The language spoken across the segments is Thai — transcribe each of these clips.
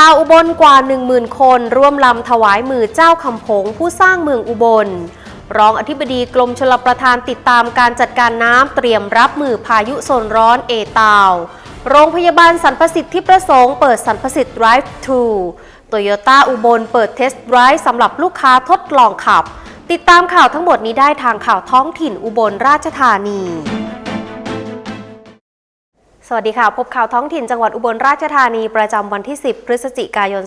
ชาวอุบลกว่า 10,000 คน ร่วมลำถวายมือเจ้าคำผงผู้สร้างเมืองอุบล รองอธิบดีกรมชลประทานติดตามการจัดการน้ำเตรียมรับมือพายุโซนร้อนเอตาว โรงพยาบาลสรรพสิทธิ์ที่ประสงค์เปิดสรรพสิทธิ์ Drive to โตโยต้าอุบลเปิดเทสต์ไดรฟ์สำหรับลูกค้าทดลองขับ ติดตามข่าวทั้งหมดนี้ได้ทางข่าวท้องถิ่นอุบลราชธานี สวัสดีค่ะ พบข่าวท้องถิ่นจังหวัดอุบลราชธานีประจำวันที่ 10 พฤศจิกายน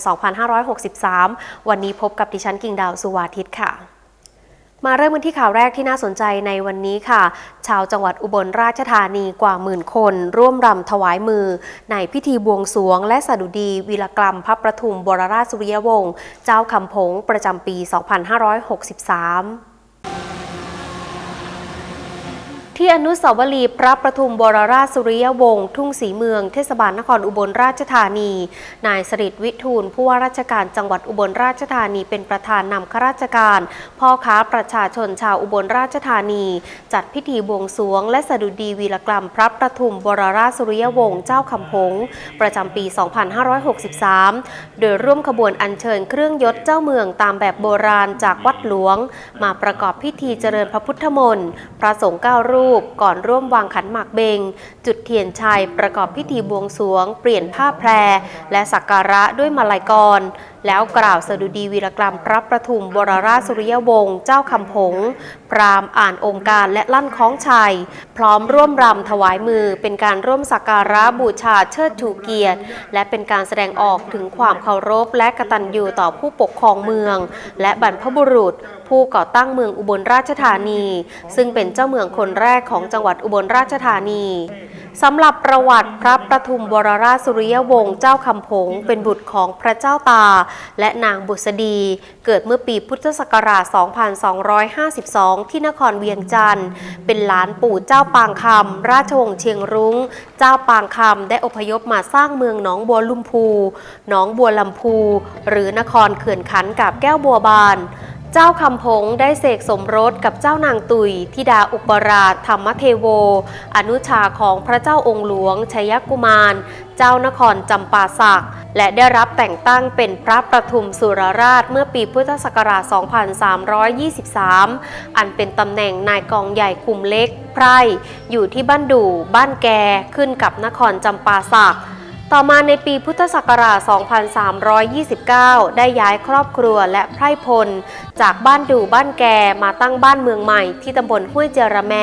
2563 วันนี้พบกับดิฉันกิ่งดาวสุวาทิตค่ะมาเริ่มกันที่ข่าวแรกที่น่าสนใจในวันนี้ค่ะ ชาวจังหวัดอุบลราชธานีกว่าหมื่นคน ร่วมรำถวายมือ ในพิธีบวงสรวง และสดุดีวีรกรรมพระประทุมบรราชสุริยวงศ์เจ้าคำผงประจำปี 2563 ที่อนุสาวรีย์พระประทุมบรราชสุริยวงศ์ทุ่งศรีเมืองเทศบาลนครอุบลราชธานี นายสริตวิทูลผู้ว่าราชการจังหวัดอุบลราชธานีเป็นประธานนำข้าราชการ พ่อค้าประชาชนชาวอุบลราชธานี จัดพิธีบวงสรวง และสดุดีวีรกรรม พระประทุมบรราชสุริยวงศ์เจ้าคำพงประจำปี 2563 โดยร่วมขบวนอัญเชิญเครื่องยศเจ้าเมืองตามแบบโบราณจากวัดหลวง มาประกอบพิธีเจริญพระพุทธมนต์พระสงฆ์เก้ารูปก่อนร่วมวางขันหมากเบง จุดเทียนชัยประกอบพิธีบวงสรวง เปลี่ยนผ้าแพร และสักการะด้วยมาลัยกรแล้วกล่าวสดุดีวีรกรรมพระประทุมบรราชสุริยวงศ์เจ้าคำผง พรามอ่านองค์การและลั่นคล้องชัย พร้อมร่วมรำถวายมือเป็นการร่วมสักการะบูชาเชิดชูเกียรติ และเป็นการแสดงออกถึงความเคารพและกตัญญูต่อผู้ปกครองเมือง และบรรพบุรุษ ผู้ก่อตั้งเมืองอุบลราชธานี ซึ่งเป็นเจ้าเมืองคนแรกของจังหวัดอุบลราชธานีสำหรับประวัติพระประทุมวรราชสุริยวงศ์เจ้าคำผง เป็นบุตรของพระเจ้าตา และนางบุษดี เกิดเมื่อปีพุทธศักราช 2252 ที่นครเวียงจันทร์ เป็นหลานปู่เจ้าปางคำราชวงศ์เชียงรุง้ง เจ้าปางคำได้อพยพมาสร้างเมืองหนองบัวลุมพู หนองบัวลำพู หรือนครเขื่อนขันกับแก้วบัวบาน เจ้าคำพงได้เสกสมรสกับเจ้านางตุยธิดาอุปราชธรรมเทโว อนุชาของพระเจ้าองค์หลวงชัยกุมาร เจ้านครจำปาสัก และได้รับแต่งตั้งเป็นพระประทุมสุรราชเมื่อปีพุทธศักราช 2323 อันเป็นตำแหน่งนายกองใหญ่คุมเล็กไพร่ อยู่ที่บ้านดู่บ้านแกขึ้นกับนครจำปาสัก ต่อมาในปีพุทธศักราช 2329 ได้ย้ายครอบครัวและไพร่พล จากบ้านดูบ้านแกมาตั้งบ้านเมืองใหม่ที่ตำบลห้วยเจระแม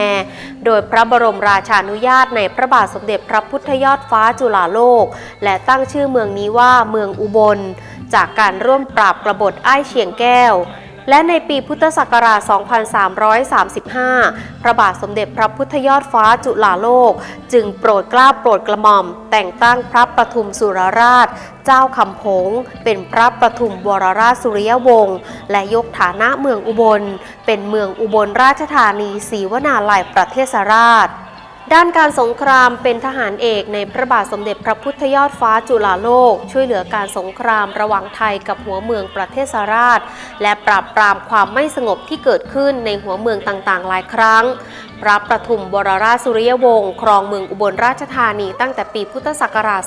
โดยพระบรมราชานุญาตในพระบาทสมเด็จพระพุทธยอดฟ้าจุฬาโลก และตั้งชื่อเมืองนี้ว่าเมืองอุบล จากการร่วมปราบกบฏอ้ายเฉียงแก้ว และในปีพุทธศักราช 2335 พระบาทสมเด็จพระพุทธยอดฟ้าจุฬาโลก จึงโปรดกล้าโปรดกระหม่อม แต่งตั้งพระประทุมสุรราช เจ้าคำผงเป็นพระประทุมวรราชสุริยวงศ์และยกฐานะเมืองอุบล เป็นเมืองอุบลราชธานีศรีวนาลัยประเทศราช ด้านการสงครามเป็นทหารเอกในพระบาทสมเด็จพระพุทธยอดฟ้าจุฬาโลก ช่วยเหลือการสงครามระหว่างไทยกับหัวเมืองประเทศสราช และปราบปรามความไม่สงบที่เกิดขึ้นในหัวเมืองต่างๆ หลายครั้ง พระประทุมบรราชสุริยวงศ์ครองเมืองอุบลราชธานีตั้งแต่ปีพุทธศักราช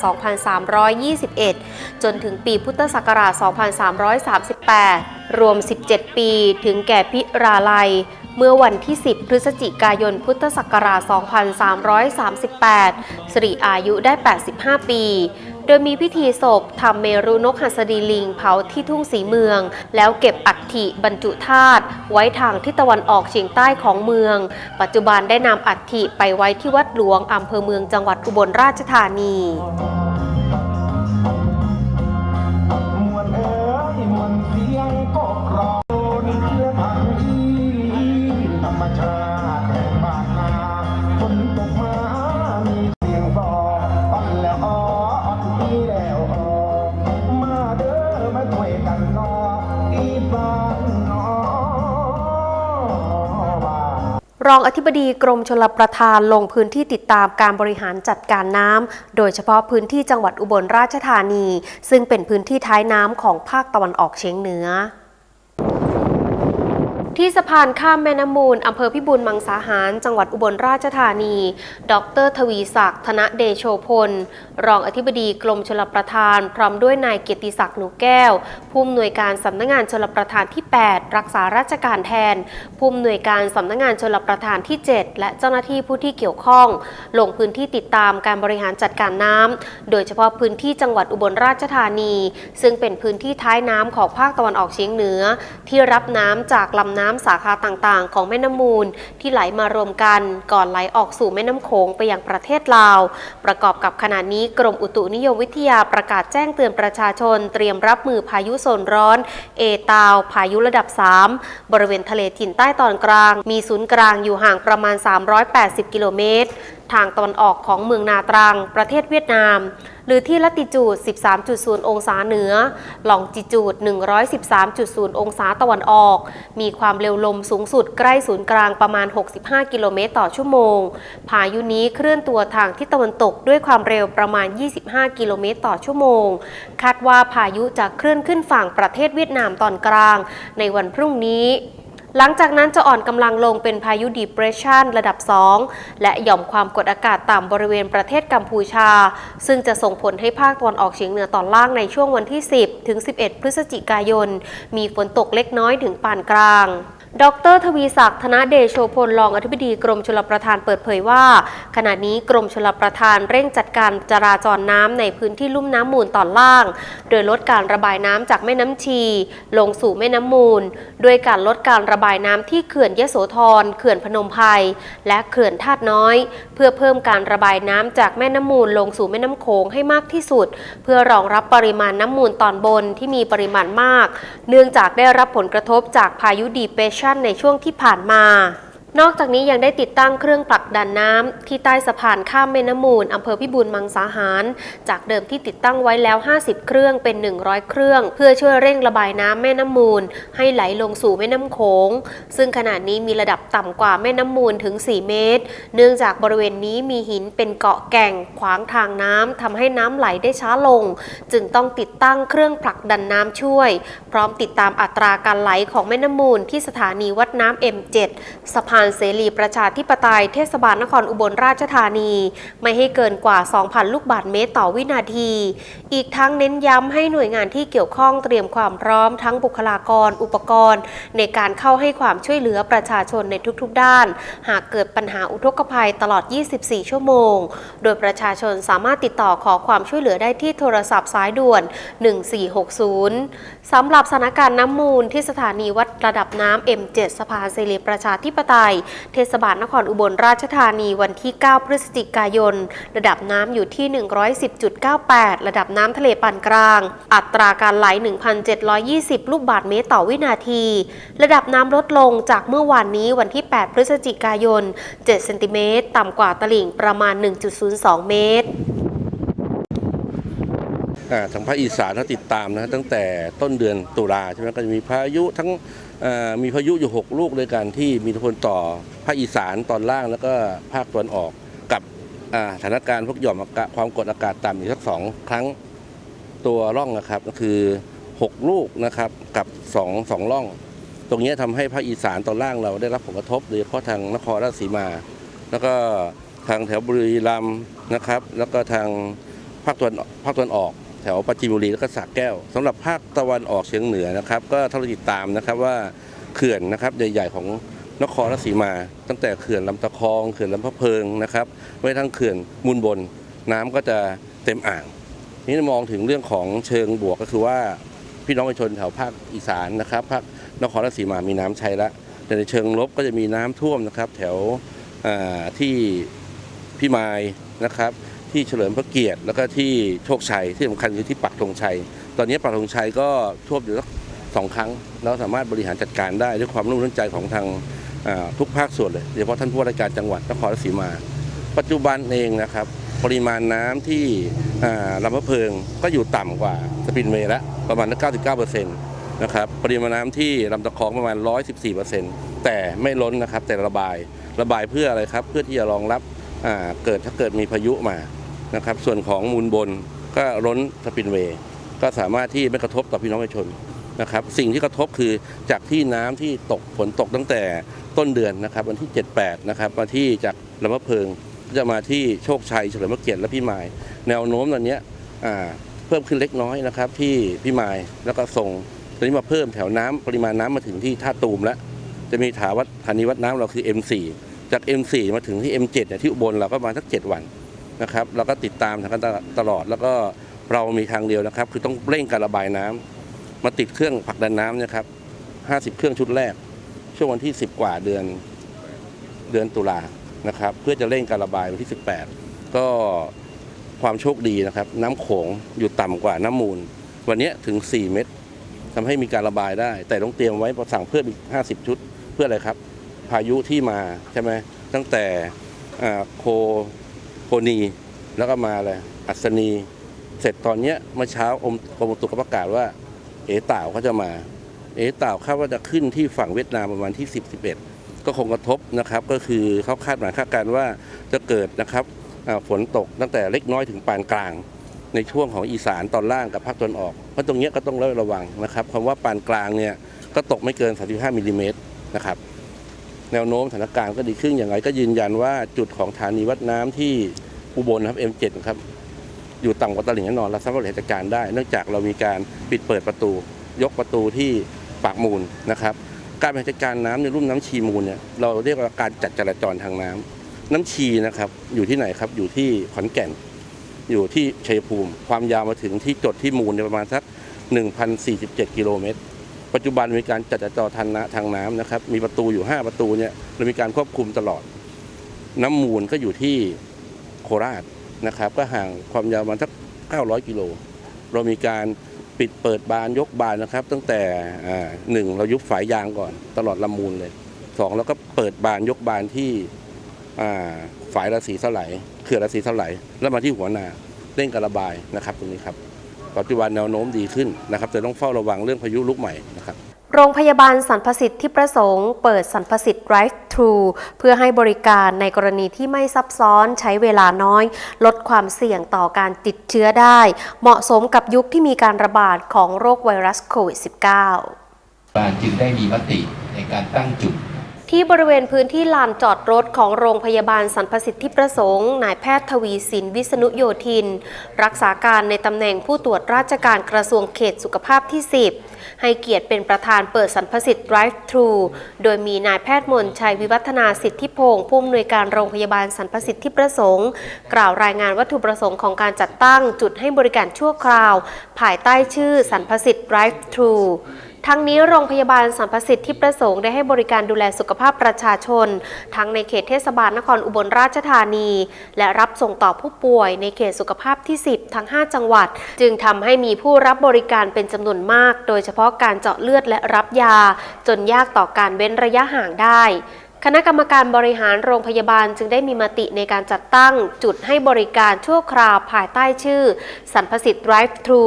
2321 จนถึงปีพุทธศักราช 2338 รวม 17 ปี ถึงแก่พิราลัย เมื่อวันที่ 10 พฤศจิกายน พุทธศักราช 2338 สิริอายุได้ 85 ปี โดยมีพิธีศพทำเมรุนกหัสดีลิงเผาที่ทุ่งสีเมือง แล้วเก็บอัฐิบรรจุธาตุไว้ทางทิศตะวันออกเฉียงใต้ของเมือง ปัจจุบันได้นำอัฐิไปไว้ที่วัดหลวงอำเภอเมืองจังหวัดอุบลราชธานี รองอธิบดีกรมชลประทานลงพื้นที่ติดตามการบริหารจัดการน้ำ โดยเฉพาะพื้นที่จังหวัดอุบลราชธานี ซึ่งเป็นพื้นที่ท้ายน้ำของภาคตะวันออกเฉียงเหนือ ที่สะพานข้ามแม่น้ำมูลอำเภอพิบูลมังสาหาร จังหวัดอุบลราชธานี ดร ทวีศักดิ์ธนเดโชพล รองอธิบดีกรมชลประทาน พร้อมด้วยนายเกียรติศักดิ์หนูแก้ว ผู้อำนวยการสำนักงานชลประทานที่ 8 รักษาราชการแทน ผู้อำนวยการสำนักงานชลประทานที่ 7 และเจ้าหน้าที่ผู้ที่เกี่ยวข้อง ลงพื้นที่ติดตามการบริหารจัดการน้ำโดยเฉพาะพื้นที่จังหวัดอุบลราชธานี ซึ่งเป็นพื้นที่ท้ายน้ำของภาคตะวันออกเฉียงเหนือ ที่รับน้ำจากลำน้ำำสาขาต่างๆ ของแม่น้ำมูล ที่ไหลมารวมกันก่อนไหลออกสู่แม่น้ำโขงไปยังประเทศลาว ประกอบกับขณะนี้กรมอุตุนิยมวิทยาประกาศแจ้งเตือนประชาชน เตรียมรับมือพายุโซนร้อน เอตาว พายุระดับ 3 บริเวณทะเลถิ่นใต้ตอนกลาง มีศูนย์กลางอยู่ห่างประมาณ 380 กิโลเมตร ทางตะวันออกของเมืองนาตรัง ประเทศเวียดนาม หรือที่ละติจูด 13.0 องศาเหนือ ลองจิจูด 113.0 องศาตะวันออก มีความเร็วลมสูงสุดใกล้ศูนย์กลางประมาณ 65 กิโลเมตรต่อชั่วโมง พายุนี้เคลื่อนตัวทางทิศตะวันตกด้วยความเร็วประมาณ 25 กิโลเมตรต่อชั่วโมง คาดว่าพายุจะเคลื่อนขึ้นฝั่งประเทศเวียดนามตอนกลาง ในวันพรุ่งนี้ หลังจากนั้นจะอ่อนกำลังลงเป็นพายุดีเพรสชันระดับ 2 และหย่อมความกดอากาศต่ำบริเวณประเทศกัมพูชา ซึ่งจะส่งผลให้ภาคตะวันออกเฉียงเหนือตอนล่างในช่วงวันที่ 10 ถึง 11 พฤศจิกายน มีฝนตกเล็กน้อยถึงปานกลาง ดรทวีศักดิ์ธนเดโชพลรองอธิบดีกรมชลประทานเปิดเผยว่า ขณะนี้กรมชลประทานเร่งจัดการจราจรน้ำในพื้นที่ลุ่มน้ำมูลตอนล่าง โดยลดการระบายน้ำจากแม่น้ำชี ลงสู่แม่น้ำมูล ด้วยการลดการระบายน้ำที่เขื่อนยโสธรเขื่อนพนมไพรและเขื่อนธาตุน้อย เพื่อเพิ่มการระบายน้ำจากแม่น้ำมูลลงสู่แม่น้ำโขงให้มากที่สุด เพื่อรองรับปริมาณน้ำมูลตอนบนที่มีปริมาณมาก เนื่องจากได้รับผลกระทบจากพายุดีเปชนในช่วงที่ผ่านมา นอกจากนี้ยังได้ติดตั้งเครื่องผลักดันน้ำที่ใต้สะพานข้ามแม่น้ำมูลอำเภอพิบูลมังสาหาร จากเดิมที่ติดตั้งไว้แล้ว 50 เครื่องเป็น 100 เครื่อง เพื่อช่วยเร่งระบายน้ำแม่น้ำมูล ให้ไหลลงสู่แม่น้ำโขง ซึ่งขณะนี้มีระดับต่ำกว่าแม่น้ำมูลถึง 4 เมตร เนื่องจากบริเวณนี้มีหินเป็นเกาะแก่งขวางทางน้ำทำให้น้ำไหลได้ช้าลง จึงต้องติดตั้งเครื่องผลักดันน้ำช่วย พร้อมติดตามอัตราการไหลของแม่น้ำมูลที่สถานีวัดน้ำ M7 สะพานเสรีประชาธิปไตยเทศบาลนครอุบลราชธานี ไม่ให้เกินกว่า 2,000 ลูกบาศก์เมตรต่อวินาที อีกทั้งเน้นย้ำให้หน่วยงานที่เกี่ยวข้องเตรียมความพร้อมทั้งบุคลากร อุปกรณ์ ในการเข้าให้ความช่วยเหลือประชาชนในทุกๆ ด้าน หากเกิดปัญหาอุทกภัยตลอด 24 ชั่วโมง โดยประชาชนสามารถติดต่อขอความช่วยเหลือได้ที่โทรศัพท์สายด่วน 1460สำหรับสถานการณ์น้ำมูลที่สถานีวัดระดับน้ำ M7 สะพานเสรีประชาธิปไตยเทศบาลนครอุบลราชธานีวันที่ 9 พฤศจิกายน ระดับน้ำอยู่ที่ 110.98 ระดับน้ำทะเลปานกลาง อัตราการไหล 1,720 ลูกบาศก์เมตรต่อวินาที ระดับน้ำลดลงจากเมื่อวานนี้วันที่ 8 พฤศจิกายน 7 เซนติเมตร ต่ำกว่าตลิ่งประมาณ 1.02 เมตร ทางภาคอีสานเขาติดตามนะตั้งแต่ต้นเดือนตุลาใช่ไหมก็จะมีพายุทั้งมีพายุอยู่6ลูกด้วยกันที่มีอิทธิพลต่อภาคอีสานตอนล่างแล้วก็ภาคตะวันออกกับสถานการณ์พวกหย่อมอความกดอากาศต่ำอีกสักสองครั้งตัวร่องนะครับก็คือ 6 ลูกนะครับกับ2งร่อง ตรงนี้ทำให้ภาคอีสานตอนล่างเราได้รับผลกระทบโดยเฉพาะทางนครราชสีมา แล้วก็ทางแถวบุรีรัมย์นะครับ แล้วก็ทางภาคตะวันภาคตะวันออก แถวปราจีนบุรีแล้วก็สระแก้วสำหรับภาคตะวันออกเฉียงเหนือนะครับ ก็ถ้าเราติดตามนะครับว่าเขื่อนนะครับใหญ่ๆของนครราชสีมา ตั้งแต่เขื่อนลำตะคองเขื่อนลำพะเพิงนะครับไว้ทั้งเขื่อนมูลบน น้ำก็จะเต็มอ่าง นี่มองถึงเรื่องของเชิงบวกก็คือว่าพี่น้องประชาชนแถวภาคอีสานนะครับภาคนครราชสีมามีน้ำใช้ล้วแต่ในเชิงลบก็จะมีน้ำท่วมนะครับ แถวที่พี่มายนะครับ ที่เฉลิมพระเกียรติ แล้วก็ที่โชคชัยที่สำคัญคือที่ปักธงชัย ตอนนี้ปักธงชัยก็ท่วมอยู่สักสองครั้ง เราสามารถบริหารจัดการได้ด้วยความร่วมมือใจของทางทุกภาคส่วนเลยโดยเฉพาะท่านผู้ว่าราชการจังหวัดนครราชสีมา ปัจจุบันเองนะครับ ปริมาณน้ำที่ลำพะเพิงก็อยู่ต่ำกว่าสปินเวย์ล้วประมาณ 99%นะครับปริมาณน้ำที่ลำตะคองประมาณ 114%แต่ไม่ล้นนะครับแต่ระบายระบายเพื่ออะไรครับ เพื่อที่จะรองรับเกิดถ้าเกิดมีพายุมา นะครับ ส่วนของมูลบนก็ล้นสปินเวย์ก็สามารถที่ไม่กระทบต่อพี่น้องประชาชนนะครับ สิ่งที่กระทบคือจากที่น้ำที่ตกฝนตกตั้งแต่ต้นเดือนนะครับ วันที่ 78 นะครับมาที่จากลำมะเพิงจะมาที่โชคชัยเฉลิมพระเกียรติและพี่มายแนวโน้มตอนนี้เพิ่มขึ้นเล็กน้อยนะครับ ที่พี่มายแล้วก็ส่งตอนนี้มาเพิ่มแถวน้ำปริมาณน้ำมาถึงที่ท่าตูมแล้ว จะมีถาวัดฐานีวัดน้ำเราคือ M4 จาก M4 มาถึงที่ M7 เนี่ยที่อุบลเราก็มาสัก 7 วัน นะครับเราก็ติดตามทางกันตลอด แล้วก็เรามีทางเดียวนะครับ คือต้องเร่งการระบายน้ำมาติดเครื่องผลักดันน้ำนะครับ50 เครื่องชุดแรก ช่วงวันที่ 10 กว่าเดือนเดือนตุลานะครับเพื่อจะเร่งการระบายวันที่ 18 ก็ความโชคดีนะครับ น้ำโขงอยู่ต่ำกว่าน้ำมูล วันนี้ถึง 4 เมตรทำให้มีการระบายได้ แต่ต้องเตรียมไว้ประสั่งเพิ่มอีก 50 ชุด เพื่ออะไรครับ พายุที่มาใช่ไหมตั้งแต่โค โคนีแล้วก็มาเลยอัศนี เสร็จตอนเนี้ยเมื่อเช้าอมกรมอุตุก็ประกาศว่า เอต่าวเขาจะมา เอต่าวคาดว่าจะขึ้นที่ฝั่งเวียดนามประมาณที่ 10 11 ก็คงกระทบนะครับก็คือเขาคาดหมายคาดการณ์ว่าจะเกิดนะครับฝนตกตั้งแต่เล็กน้อยถึงปานกลาง ในช่วงของอีสานตอนล่างกับภาคตะวันออกเพราะตรงนี้ก็ต้องระวังนะครับคำว่าปานกลางเนี่ยก็ตกไม่เกิน 35มิลลิเมตรนะครับ แนวโน้มสถานการณ์ก็ดีขึ้นอย่างไรก็ยืนยันว่าจุดของฐานีวัดน้ำที่อุบลนะครับ M7 ครับอยู่ต่ำกว่าตลิ่งแน่นอนเราสามารถบริหารจัดการได้ เนื่องจากเรามีการปิดเปิดประตู ยกประตูที่ปากมูลนะครับ การบริหารจัดการน้ำในรุ่มน้ำชีมูลเนี่ยเราเรียกว่าการจัดจราจรทางน้ำน้ำชีนะครับอยู่ที่ไหนครับอยู่ที่ขอนแก่น อยู่ที่ชัยภูมิ ความยาวมาถึงที่จดที่มูลเนี่ยประมาณสัก1,047กิโลเมตร ปัจจุบันมีการจัดจราจรทางน้ำทางน้ำนะครับ มีประตูอยู่ 5 ประตูเนี่ยเรามีการควบคุมตลอด น้ำมูลก็อยู่ที่โคราชนะครับ ก็ห่างความยาวมาณสัก 900 กิโล เรามีการปิดเปิดบานยกบานนะครับ ตั้งแต่อ่าหนึ่งเรายุบฝายยางก่อนตลอดลำมูลเลยสองเราก็เปิดบานยกบานที่ฝายระสีสไลด์เขื่อนระสีสไลด์แล้วมาที่หัวนาเร่งกระบายนะครับตรงนี้ครับ ปัจจุบันแนวโน้มดีขึ้นนะครับแต่ต้องเฝ้าระวังเรื่องพายุลูกใหม่นะครับโรงพยาบาลสรรพสิทธิ์ที่ประสงค์เปิดสรรพสิทธิ์ Drive Thru เพื่อให้บริการในกรณีที่ไม่ซับซ้อนใช้เวลาน้อย ลดความเสี่ยงต่อการติดเชื้อได้ เหมาะสมกับยุคที่มีการระบาดของโรคไวรัสโควิด -19 บาลจึงได้มีมติในการตั้งจุด ที่บริเวณพื้นที่ลานจอดรถของโรงพยาบาลสรรพสิทธิประสงค์ นายแพทย์ทวีสินวิษณุโยธิน รักษาการในตำแหน่งผู้ตรวจราชการกระทรวงเขตสุขภาพที่ 10 ให้เกียรติเป็นประธานเปิดสรรพสิทธิ์ Drive Thru โดยมีนายแพทย์มนชัยวิวัฒนาสิทธิพงศ์ผู้อำนวยการโรงพยาบาลสรรพสิทธิประสงค์ กล่าวรายงานวัตถุประสงค์ของการจัดตั้งจุดให้บริการชั่วคราว ภายใต้ชื่อสรรพสิทธิ์ Drive Thru ทั้งนี้โรงพยาบาลสัมประสิทธิ์ที่ประสงค์ได้ให้บริการดูแลสุขภาพประชาชน ทั้งในเขตเทศบาลนครอุบลราชธานี และรับส่งต่อผู้ป่วยในเขตสุขภาพที่ 10 ทั้ง 5 จังหวัด จึงทำให้มีผู้รับบริการเป็นจำนวนมาก โดยเฉพาะการเจาะเลือดและรับยา จนยากต่อการเว้นระยะห่างได้ คณะกรรมการบริหารโรงพยาบาลจึงได้มีมติในการจัดตั้งจุดให้บริการชั่วคราวภายใต้ชื่อสรรพสิทธิ์ Drive Thru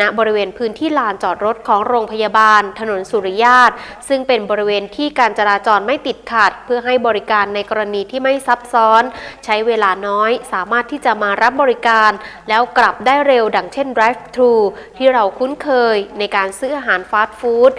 ณบริเวณพื้นที่ลานจอดรถของโรงพยาบาล ถนนสุริยาตซึ่งเป็นบริเวณที่การจราจรไม่ติดขัด เพื่อให้บริการในกรณีที่ไม่ซับซ้อน ใช้เวลาน้อย สามารถที่จะมารับบริการ แล้วกลับได้เร็วดังเช่น Drive Thru ที่เราคุ้นเคยในการซื้ออาหารฟาสต์ฟู้ด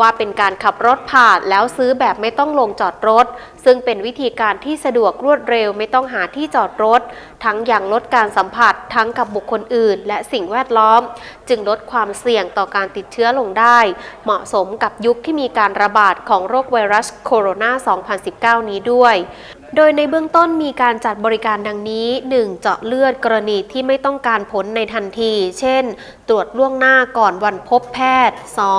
ว่าเป็นการขับรถผ่านแล้วซื้อแบบไม่ต้องลงจอดรถ ซึ่งเป็นวิธีการที่สะดวกรวดเร็วไม่ต้องหาที่จอดรถ ทั้งอย่างลดการสัมผัสทั้งกับบุคคลอื่น และสิ่งแวดล้อม จึงลดความเสี่ยงต่อการติดเชื้อลงได้ เหมาะสมกับยุคที่มีการระบาดของโรคไวรัสโคโรนา 2019 นี้ด้วย โดยในเบื้องต้นมีการจัดบริการดังนี้ 1. เจาะเลือดกรณีที่ไม่ต้องการผลในทันที เช่น ตรวจล่วงหน้าก่อนวันพบแพทย์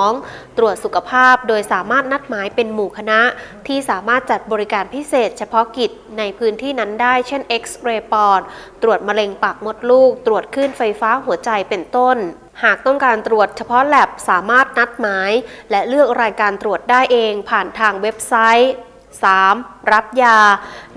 2. ตรวจสุขภาพโดยสามารถนัดหมายเป็นหมู่คณะ ที่สามารถจัดบริการพิเศษ เฉพาะกิจในพื้นที่นั้นได้ เช่นเอ็กซเรย์ปอด ตรวจมะเร็งปากมดลูก ตรวจคลื่นไฟฟ้าหัวใจเป็นต้นหากต้องการตรวจเฉพาะแลบสามารถนัดหมาย และเลือกรายการตรวจได้เองผ่านทางเว็บไซต์ 3. รับยา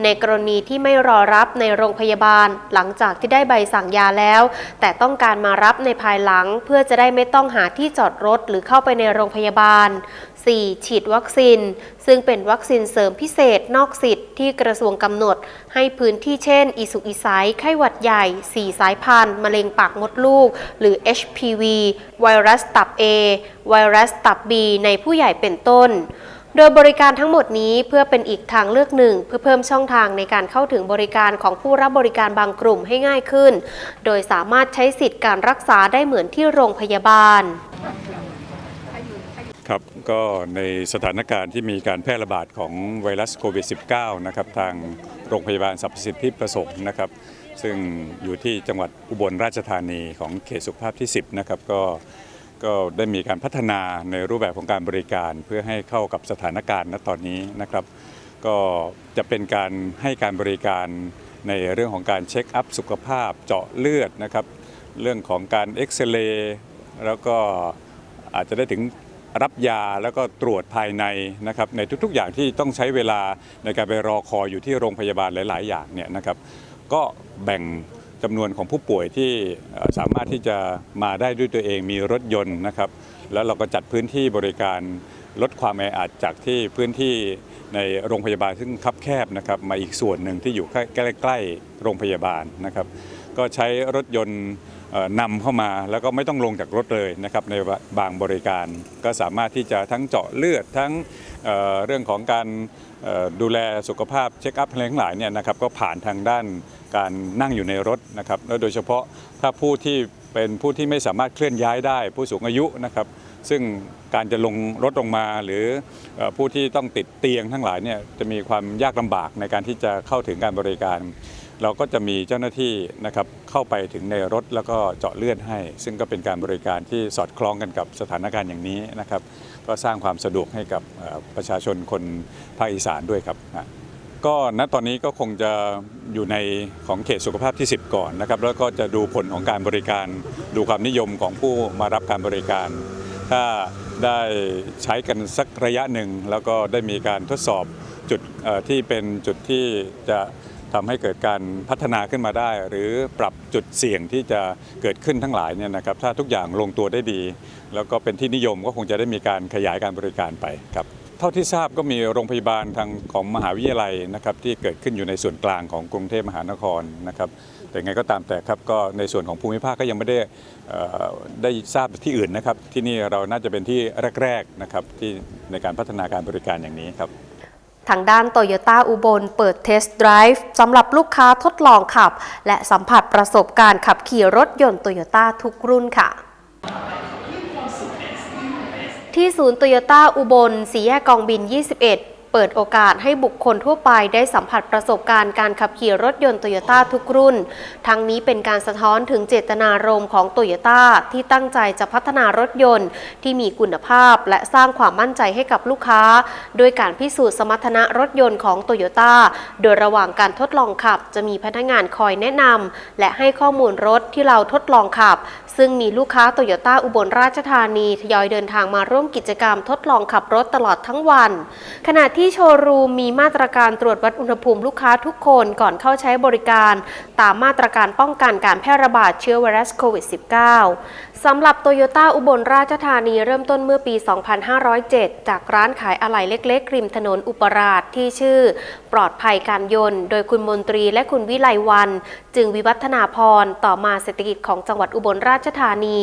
ในกรณีที่ไม่รอรับในโรงพยาบาล หลังจากที่ได้ใบสั่งยาแล้ว แต่ต้องการมารับในภายหลังเพื่อจะได้ไม่ต้องหาที่จอดรถหรือเข้าไปในโรงพยาบาล 4. ฉีดวัคซีน ซึ่งเป็นวัคซีนเสริมพิเศษนอกสิทธิ์ที่กระทรวงกำหนด ให้พื้นที่เช่นอีสุกอีไซไข้หวัดใหญ่ 4 สายพันธุ์มะเร็งปากมดลูก หรือ HPV ไวรัสตับ A ไวรัสตับ B ในผู้ใหญ่เป็นต้น โดยบริการทั้งหมดนี้เพื่อเป็นอีกทางเลือกหนึ่ง เพื่อเพิ่มช่องทางในการเข้าถึงบริการของผู้รับบริการบางกลุ่มให้ง่ายขึ้น โดยสามารถใช้สิทธิ์การรักษาได้เหมือนที่โรงพยาบาลครับก็ในสถานการณ์ที่มีการแพร่ระบาดของไวรัสโควิด -19 นะครับทางโรงพยาบาลสรรพสิทธิประสงค์นะครับ ซึ่งอยู่ที่จังหวัดอุบลราชธานีของเขตสุขภาพที่ 10 นะครับ ก็ ก็ได้มีการพัฒนาในรูปแบบของการบริการ เพื่อให้เข้ากับสถานการณ์ณตอนนี้นะครับ ก็จะเป็นการให้การบริการในเรื่องของการเช็คอัพสุขภาพเจาะเลือดนะครับ เรื่องของการเอ็กซเรย์แล้วก็อาจจะได้ถึงรับยาแล้วก็ตรวจภายในนะครับในทุกๆ อย่างที่ต้องใช้เวลาในการไปรอคอยอยู่ที่โรงพยาบาลหลาย ๆ อย่างเนี่ยนะครับ ก็แบ่ง จำนวนของผู้ป่วยที่สามารถที่จะมาได้ด้วยตัวเองมีรถยนต์นะครับ แล้วเราก็จัดพื้นที่บริการลดความแออัดจากที่พื้นที่ในโรงพยาบาลซึ่งคับแคบนะครับมาอีกส่วนหนึ่งที่อยู่ใกล้ๆโรงพยาบาลนะครับ ก็ใช้รถยนต์นำเข้ามาแล้วก็ไม่ต้องลงจากรถเลยนะครับในบางบริการ ก็สามารถที่จะทั้งเจาะเลือดทั้งเเรื่องของการดูแลสุขภาพเช็คอัพอะไรทั้งหลายเนี่ยนะครับก็ผ่านทางด้าน การนั่งอยู่ในรถนะครับแล้วโดยเฉพาะถ้าผู้ที่เป็นผู้ที่ไม่สามารถเคลื่อนย้ายได้ ผู้สูงอายุนะครับ ซึ่งการจะลงรถลงมาหรือผู้ที่ต้องติดเตียงทั้งหลายเนี่ยจะมีความยากลำบากในการที่จะเข้าถึงการบริการ เราก็จะมีเจ้าหน้าที่นะครับเข้าไปถึงในรถแล้วก็เจาะเลือดให้ ซึ่งก็เป็นการบริการที่สอดคล้องกันกับสถานการณ์อย่างนี้นะครับ ก็สร้างความสะดวกให้กับประชาชนคนภาคอีสานด้วยครับ ก็ณตอนนี้ก็คงจะอยู่ในของเขตสุขภาพที่ 10 ก่อนนะครับ แล้วก็จะดูผลของการบริการ ดูความนิยมของผู้มารับการบริการ ถ้าได้ใช้กันสักระยะหนึ่ง แล้วก็ได้มีการทดสอบจุดที่เป็นจุดที่จะทำให้เกิดการพัฒนาขึ้นมาได้ หรือปรับจุดเสี่ยงที่จะเกิดขึ้นทั้งหลายเนี่ยนะครับ ถ้าทุกอย่างลงตัวได้ดี แล้วก็เป็นที่นิยมก็คงจะได้มีการขยายการบริการไปครับ เท่าที่ทราบก็มีโรงพยาบาลทางของมหาวิทยาลัยนะครับที่เกิดขึ้นอยู่ในส่วนกลางของกรุงเทพมหานครนะครับแต่ไงก็ตามแต่ครับก็ในส่วนของภูมิภาคก็ยังไม่ได้ได้ทราบที่อื่นนะครับ ที่นี่เราน่าจะเป็นที่แรกๆนะครับที่ในการพัฒนาการบริการอย่างนี้ครับทางด้านโตโยต้าอุบลเปิดเทสต์ไดรฟ์สำหรับลูกค้าทดลองขับ และสัมผัสประสบการณ์ขับขี่รถยนต์โตโยต้าทุกรุ่นค่ะ ที่ศูนย์โตโยต้าอุบลสีแยกกองบิน 21 เปิดโอกาสให้บุคคลทั่วไปได้สัมผัสประสบการณ์การขับขี่รถยนต์โตโยต้าทุกรุ่น ทั้งนี้เป็นการสะท้อนถึงเจตนารมณ์ของโตโยต้าที่ตั้งใจจะพัฒนารถยนต์ ที่มีคุณภาพและสร้างความมั่นใจให้กับลูกค้า โดยการพิสูจน์สมรรถนะรถยนต์ของโตโยต้าโดยระหว่างการทดลองขับ จะมีพนักงานคอยแนะนำและให้ข้อมูลรถที่เราทดลองขับ ซึ่งมีลูกค้าโตโยต้าอุบลราชธานีทยอยเดินทางมาร่วมกิจกรรมทดลองขับรถตลอดทั้งวัน ขณะที่โชว์รูมมีมาตรการตรวจวัดอุณหภูมิลูกค้าทุกคนก่อนเข้าใช้บริการ ตามมาตรการป้องกันการแพร่ระบาดเชื้อไวรัสโควิด -19 สำหรับโตโยต้าอุบลราชธานีเริ่มต้นเมื่อปี 2507 จากร้านขายอะไหล่เล็กๆริมถนนอุปราชที่ชื่อ ปลอดภัยการยนต์ โดยคุณมนตรีและคุณวิไลวัน จึงวิวัฒนาพร ต่อมาเศรษฐกิจของจังหวัดอุบลราชธานี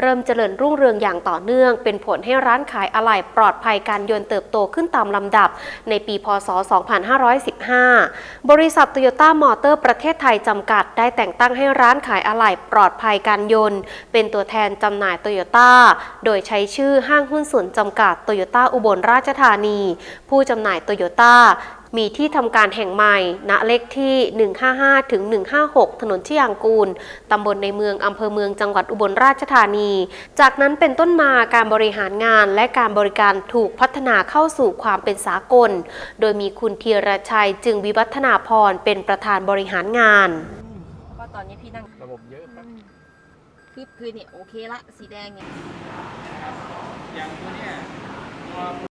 เริ่มเจริญรุ่งเรืองอย่างต่อเนื่อง เป็นผลให้ร้านขายอะไหล่ปลอดภัยการยนต์เติบโตขึ้นตามลำดับ ในปี พศ 2515 บริษัทโตโยต้ามอเตอร์ประเทศไทยจำกัด ได้แต่งตั้งให้ร้านขายอะไหล่ปลอดภัยการยนต์ เป็นตัวแทนนจำหน่ายโตโยต้า โดยใช้ชื่อห้างหุ้นส่วนจำกัดโตโยต้าอุบลราชธานี ผู้จำหน่ายโตโยต้ามีที่ทำการแห่งใหม่ ณ เลขที่ 155 ถึง 156 ถนนชิยางกูล ตำบลในเมือง อำเภอเมือง จังหวัดอุบลราชธานี จากนั้นเป็นต้นมาการบริหารงานและการบริการถูกพัฒนาเข้าสู่ความเป็นสากล โดยมีคุณธียรชัยจึงวิวัฒนาพรเป็นประธานบริหารงาน ก็ตอนนี้พี่นั่ง ระบบเยอะครับ คือคือเนี่ยโอเคละสีแดงเนี่ยอย่างตัวเนี้ยตัวคุ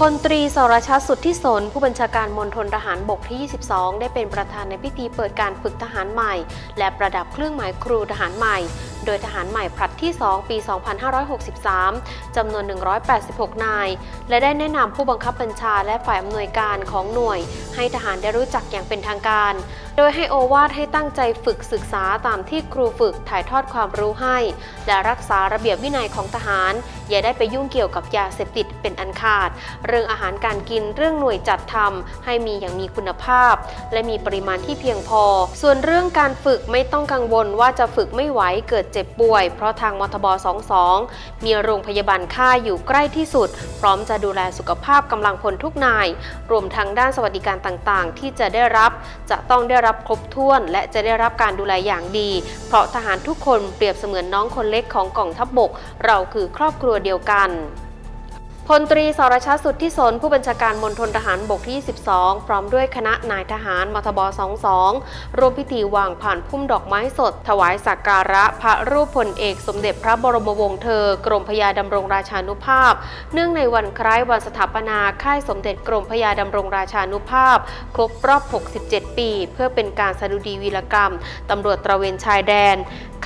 พลตรีสรชาติสุทธิสนผู้บัญชาการมณฑลทหารบกที่ 22 ได้เป็นประธานในพิธีเปิดการฝึกทหารใหม่ และประดับเครื่องหมายครูทหารใหม่ โดยทหารใหม่ผลัดที่ 2 ปี 2563 จำนวน 186 นาย และได้แนะนำผู้บังคับบัญชาและฝ่ายอำนวยการของหน่วย ให้ทหารได้รู้จักอย่างเป็นทางการ โดยให้โอวาทให้ตั้งใจฝึกศึกษาตามที่ครูฝึกถ่ายทอดความรู้ให้ และรักษาระเบียบวินัยของทหาร อย่าได้ไปยุ่งเกี่ยวกับยาเสพติดเป็นอันขาด เรื่องอาหารการกินเรื่องหน่วยจัดทำให้มีอย่างมีคุณภาพ และมีปริมาณที่เพียงพอ ส่วนเรื่องการฝึกไม่ต้องกังวลว่าจะฝึกไม่ไหวเกิดเจ็บป่วย เพราะทางมทบ 22 มีโรงพยาบาลค่ายอยู่ใกล้ที่สุด พร้อมจะดูแลสุขภาพกำลังพลทุกนาย รวมทั้งด้านสวัสดิการต่างๆ ที่จะได้รับ จะต้องได้รับครบถ้วน และจะได้รับการดูแลอย่างดี เพราะทหารทุกคนเปรียบเสมือนน้องคนเล็กของกองทัพบบก เราคือครอบครัวเดียวกัน พลตรีสรชาติสุทธิสนผู้บัญชาการมณฑลทหารบกที่ 22 พร้อมด้วยคณะนายทหารมทบ 22 ร่วมพิธีวางผ่านพุ่มดอกไม้สด ถวายสักการะพระรูปพลเอกสมเด็จพระบรมวงศ์เธอ กรมพยาดำรงราชานุภาพ เนื่องในวันคล้ายวันสถาปนาค่ายสมเด็จกรมพยาดำรงราชานุภาพ ครบรอบ 67 ปี เพื่อเป็นการสดุดีวีรกรรมตำรวจตระเวนชายแดน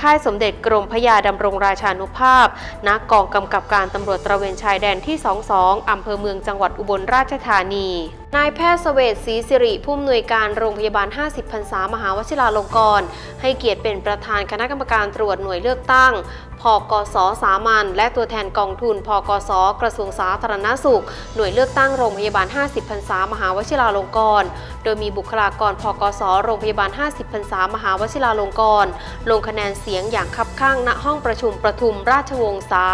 ค่ายสมเด็จกรมพระยาดำรงราชานุภาพณกองกำกับการตำรวจตระเวนชายแดนที่22 อำเภอเมืองจังหวัดอุบลราชธานี นายแพทย์เสเวตศรีสิริผู้อำนวยการโรงพยาบาล 50พรรษามหาวชิราลงกรณ์ให้เกียรติเป็นประธานคณะกรรมการตรวจหน่วยเลือกตั้งพกสสามัญและตัวแทนกองทุนพกสกระทรวงสาธารณสุข หน่วยเลือกตั้งโรงพยาบาล 50พรรษามหาวชิราลงกรณ์โดยมีบุคลากรพกสโรงพยาบาล 50พรรษามหาวชิราลงกรณ์ลงคะแนนเสียงอย่างคับข้างณห้องประชุมประทุมราชวงศ์สา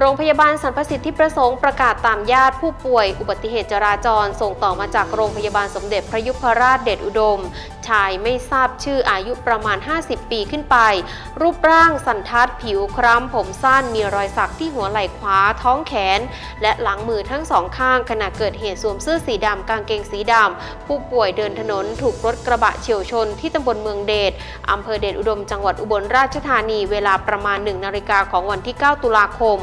โรงพยาบาลสรรพสิทธิประสงค์ประกาศตามญาติผู้ป่วย อุบัติเหตุจราจร ส่งต่อมาจากโรงพยาบาลสมเด็จพระยุพราชเดชอุดม ชายไม่ทราบชื่ออายุประมาณ 50 ปีขึ้นไป รูปร่างสันทัดผิวคล้ำผมสั้นมีรอยสักที่หัวไหล่ขวาท้องแขน และหลังมือทั้งสองข้างขณะเกิดเหตุสวมเสื้อสีดำกางเกงสีดำผู้ป่วยเดินถนนถูกรถกระบะเฉียวชนที่ตำบลเมืองเดชอำเภอเดชอุดมจังหวัดอุบลราชธานีเวลาประมาณ 1 นาฬิกาของวันที่ 9 ตุลาคม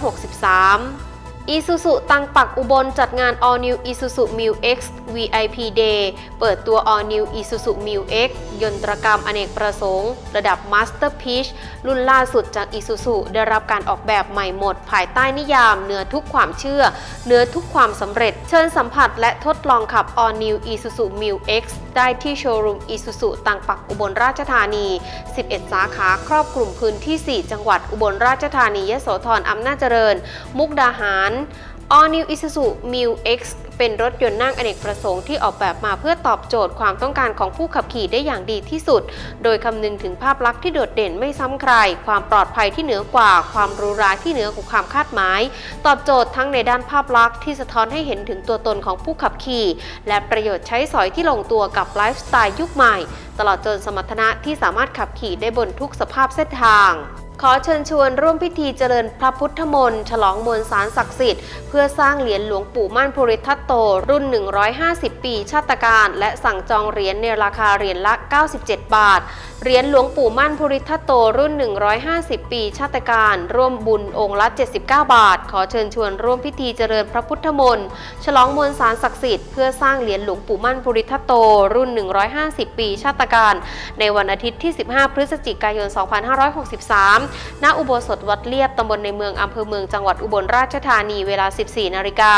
2563 อีซูซุตังปักอุบลจัดงาน All New Isuzu Mu X VIP Day เปิดตัว All New Isuzu Mu X ยนตรกรรมอเนกประสงค์ ระดับ Masterpiece รุ่นล่าสุดจาก Isuzu ได้รับการออกแบบใหม่หมด ภายใต้นิยามเหนือทุกความเชื่อเหนือทุกความสำเร็จ เชิญสัมผัสและทดลองขับ All New Isuzu Mu X ได้ที่โชว์รูม Isuzu ตังปักอุบลราชธานี 11 สาขาครอบคลุมพื้นที่ 4 จังหวัดอุบลราชธานียโสธรอำนาจเจริญ มุกดาหาร All New Isuzu Mu X เป็นรถยนต์นั่งอเนกประสงค์ที่ออกแบบมาเพื่อตอบโจทย์ความต้องการของผู้ขับขี่ได้อย่างดีที่สุด โดยคำนึงถึงภาพลักษณ์ที่โดดเด่นไม่ซ้ำใคร ความปลอดภัยที่เหนือกว่า ความรูหราที่เหนือกว่าความคาดหมาย ตอบโจทย์ทั้งในด้านภาพลักษณ์ที่สะท้อนให้เห็นถึงตัวตนของผู้ขับขี่ และประโยชน์ใช้สอยที่ลงตัวกับไลฟ์สไตล์ยุคใหม่ ตลอดจนสมรรถนะที่สามารถขับขี่ได้บนทุกสภาพเส้นทาง ขอเชิญชวนร่วมพิธีเจริญพระพุทธมนต์ฉลองมวลสารศักดิ์สิทธิ์เพื่อสร้างเหรียญหลวงปู่มั่นภูริทัตโต รุ่น 150 ปีชาติการ และสั่งจองเหรียญในราคาเหรียญละ 97 บาท เหรียญหลวงปู่มั่นภูริทัตโต รุ่น 150 ปีชาติการ ร่วมบุญองค์ละ 79 บาท ขอเชิญชวนร่วมพิธีเจริญพระพุทธมนต์ฉลองมวลสารศักดิ์สิทธิ์เพื่อสร้างเหรียญหลวงปู่มั่นภูริทัตโต รุ่น 150 ปีชาติการ ในวันอาทิตย์ที่ 15 พฤศจิกายน 2563ณอุโบสถวัดเลียบตำบลในเมืองอำเภอเมืองจังหวัดอุบลราชธานีเวลา 14 นาฬิกา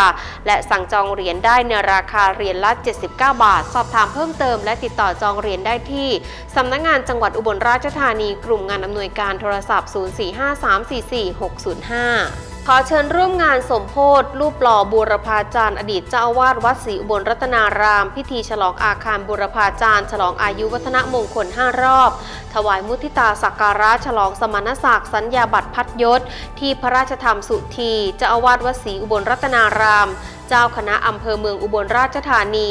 และสั่งจองเหรียญได้ในราคาเหรียญละ 79 บาท สอบถามเพิ่มเติมและติดต่อจองเหรียญได้ที่สำนักงานจังหวัดอุบลราชธานี กลุ่มงานอำนวยการโทรศัพท์ 045344605 ขอเชิญร่วมงานสมโพธิรูปหล่อบูรพาจารย์ อดีตเจ้าอาวาสวัดศรีอุบลรัตนาราม พิธีฉลองอาคารบูรพาจารย์ ฉลองอายุวัฒนมงคล 5 รอบ ถวายมุทิตาสักการะฉลองสมณศักดิ์สัญญาบัตรพัดยศ ที่พระราชธรรมสุทีเจ้าอาวาสวัดศรีอุบลรัตนาราม เจ้าคณะอำเภอเมืองอุบลราชธานี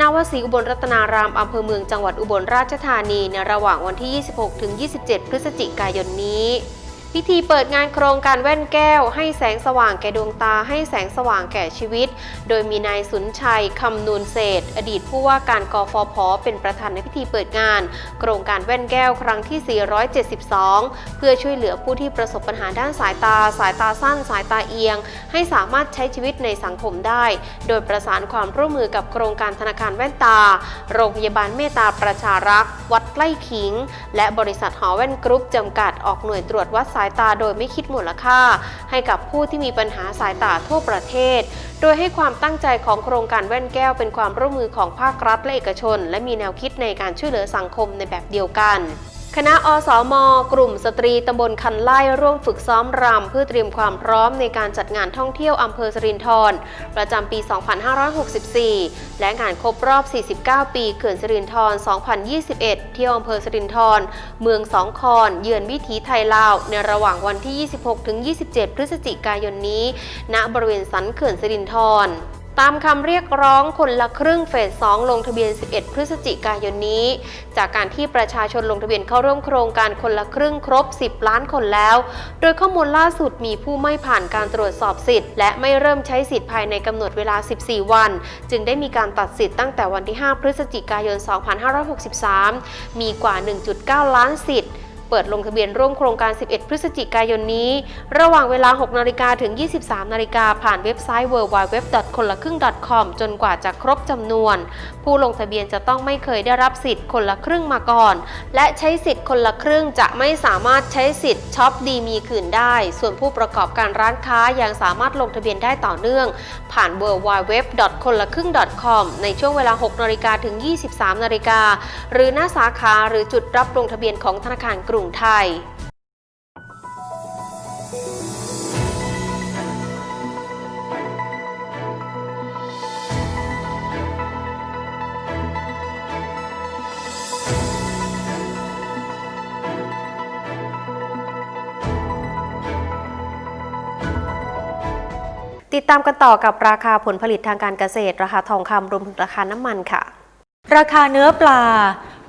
นาวศรีอุบลรัตนารามอำเภอเมืองจังหวัดอุบลราชธานีในระหว่างวันที่ 26-27 พฤศจิกายนนี้ พิธีเปิดงานโครงการแว่นแก้ว ให้แสงสว่างแก่ดวงตา ให้แสงสว่างแก่ชีวิต โดยมีนายสุนชัยคำนูนเศษ อดีตผู้ว่าการกฟผเป็นประธานในพิธีเปิดงาน โครงการแว่นแก้วครั้งที่ 472 เพื่อช่วยเหลือผู้ที่ประสบปัญหาด้านสายตา สายตาสั้น สายตาเอียง ให้สามารถใช้ชีวิตในสังคมได้ โดยประสานความร่วมมือกับโครงการธนาคารแว่นตา โรงพยาบาลเมตตาประชารักษ์วัดใกล้ขิง และบริษัทหอแว่นกรุ๊ปจำกัดออกหน่วยตรวจวัดสายายตาโดยไม่คิดมูลค่า ให้กับผู้ที่มีปัญหาสายตาทั่วประเทศ โดยให้ความตั้งใจของโครงการแว่นแก้วเป็นความร่วมมือของภาครัฐและเอกชน และมีแนวคิดในการช่วยเหลือสังคมในแบบเดียวกัน คณะอสมกลุ่มสตรีตำบลคันไล่ร่วมฝึกซ้อมรำเพื่อเตรียมความพร้อมในการจัดงานท่องเที่ยวอำเภอสรินทรประจำปี 2564 และงานครบรอบ 49 ปีเขื่อนสรินทร2021 เที่ยวอำเภอสรินทรเมืองสองคอน เยือนวิถีไทยลาว ในระหว่างวันที่ 26-27 พฤศจิกายนนี้ ณบริเวณสันเขื่อนสรินทร ตามคำเรียกร้องคนละครึ่งเฟส 2 ลงทะเบียน 11 พฤศจิกายนนี้ จากการที่ประชาชนลงทะเบียนเข้าร่วมโครงการคนละครึ่งครบ 10 ล้านคนแล้ว โดยข้อมูลล่าสุดมีผู้ไม่ผ่านการตรวจสอบสิทธิ์ และไม่เริ่มใช้สิทธิ์ภายในกำหนดเวลา 14 วัน จึงได้มีการตัดสิทธิ์ตั้งแต่วันที่ 5 พฤศจิกายน 2563 มีกว่า 1.9 ล้านสิทธิ์ เปิดลงทะเบียนร่วมโครงการ 11 พฤศจิกายนนี้ ระหว่างเวลา 6 นาฬิกาถึง 23 นาฬิกาผ่านเว็บไซต์ www. คนละครึ่ง .com จนกว่าจะครบจำนวน ผู้ลงทะเบียนจะต้องไม่เคยได้รับสิทธิ์คนละครึ่งมาก่อน และใช้สิทธิ์คนละครึ่งจะไม่สามารถใช้สิทธิ์ช็อปดีมีคืนได้ ส่วนผู้ประกอบการร้านค้ายังสามารถลงทะเบียนได้ต่อเนื่อง ผ่าน www. คนละครึ่ง .com ในช่วงเวลา 6 นาฬิกาถึง 23 นาฬิกาหรือหน้าสาขาหรือจุดรับลงทะเบียนของธนาคารกรุงไทยติดตามกันต่อกับราคาผลผลิตทางการเกษตร ราคาทองคำรวมถึงราคาน้ำมันค่ะ ราคาเนื้อปลา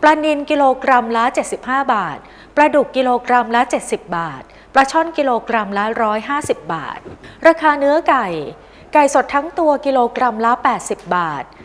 ปลานิลกิโลกรัมละ 75 บาท ปลาดุกกิโลกรัมละ 70 บาท ปลาช่อนกิโลกรัมละ 150 บาท ราคาเนื้อไก่ ไก่สดทั้งตัวกิโลกรัมละ 80 บาท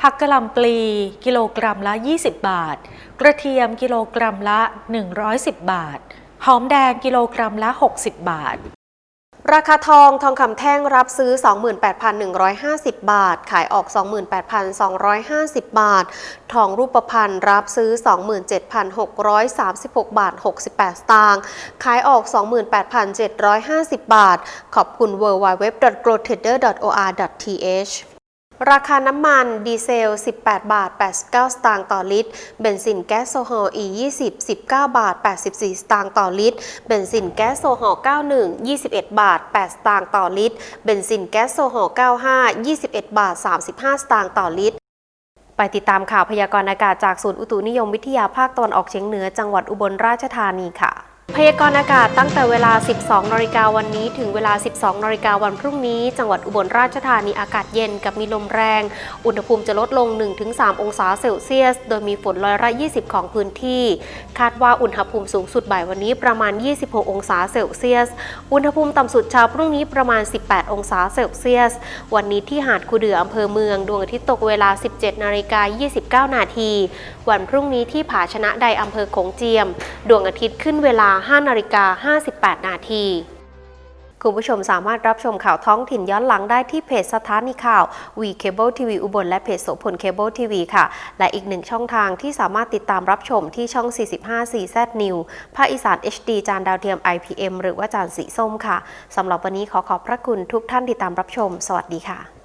ผักกะหล่ำปลีกิโลกรัมละ 20 บาท กระเทียมกิโลกรัมละ 110 บาท หอมแดงกิโลกรัมละ 60 บาท ราคาทองทองคำแท่งรับซื้อ 28,150 บาท ขายออก 28,250 บาท ทองรูปพรรณรับซื้อ 27,636 บาท 68 สตางค์ ขายออก 28,750 บาท ขอบคุณ www.growtrader.or.th ราคาน้ำมันดีเซล 18 บาท 89 สตางค์ต่อลิตร เบนซินแก๊สโซฮอล์ E20 19 บาท 84 สตางค์ต่อลิตร เบนซินแก๊สโซฮอล์91 21 บาท 8 สตางค์ต่อลิตร เบนซินแก๊สโซฮอล์95 21 บาท 35 สตางค์ต่อลิตร ไปติดตามข่าวพยากรณ์อากาศจากศูนย์อุตุนิยมวิทยาภาคตะวันออกเฉียงเหนือจังหวัดอุบลราชธานีค่ะ พยากรณ์อากาศตั้งแต่เวลา 12 นาฬิกาวันนี้ ถึงเวลา 12 นาฬิกาวันพรุ่งนี้ จังหวัดอุบลราชธานีอากาศเย็นกับมีลมแรง อุณหภูมิจะลดลง 1-3 องศาเซลเซียส โดยมีฝนร้อยละ20 ของพื้นที่ คาดว่าอุณหภูมิสูงสุดบ่ายวันนี้ประมาณ 26 องศาเซลเซียส อุณหภูมิต่ำสุดเช้าพรุ่งนี้ประมาณ 18 องศาเซลเซียส วันนี้ที่หาดคูเดืออำเภอเมือง ดวงอาทิตย์ตกเวลา 17 นาฬิกา 29 นาที วันพรุ่งนี้ที่ผาชนะใดอำเภอโขงเจียม ดวงอาทิตย์ขึ้นเวลา 5นาฬิกา58 นาทีคุณผู้ชมสามารถรับชมข่าวท้องถิ่นย้อนหลังได้ที่เพจสถานีข่าววีเคเบิลทีวีอุบลและเพจโสพลเคเบิลทีวีค่ะ และอีกหนึ่งช่องทางที่สามารถติดตามรับชมที่ช่อง 45 4Z New ภาคอีสาน HD จานดาวเทียม IPM หรือว่าจานสีส้มค่ะ สำหรับวันนี้ขอขอบพระคุณทุกท่านที่ตามรับชม สวัสดีค่ะ